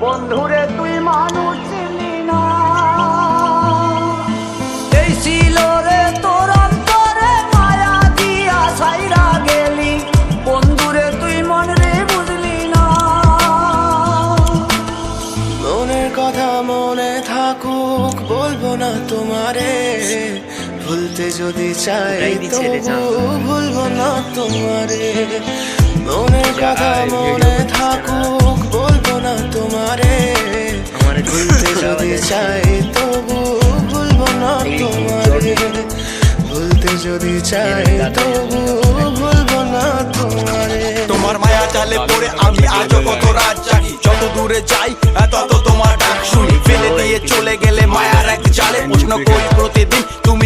বন্ধুরে তুই মানুষ চিনি না। এই ছিল রে তোর অন্তরে মায়া দিয়া সাইরা গেলি বন্ধুরে তুই মন রে বুঝলি না। মনের কথা মনে থাকুক বলব না তোমারে। ভুলতে যদি চাই তবু ভুলবো না তোমারে। মনের কথা মনে থাকুক বলব না তোমারে। ভুলতে যদি চাই তবু ভুলবো না তোমারে। ভুলতে যদি চাই তবু ভুলবো না তোমারে। তোমার মায়া জালে পড়ে আমি আজও কত রাত জাগি যত দূরে যাই তত তোমার ডাক শুনি। ফেলে দিয়ে চলে গেলে মায়ার এক জালে। প্রশ্ন করি প্রতিদিন তুমি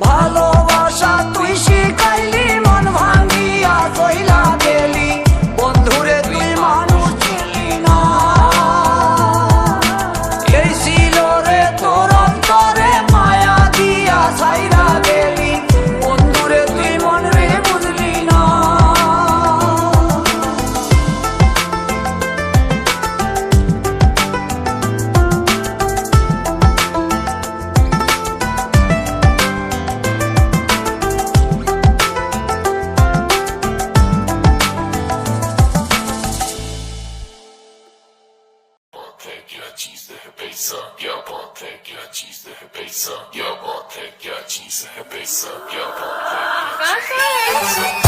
ভালোবাসা atinge da refeição, que é bom até que atinge da refeição, que que que que.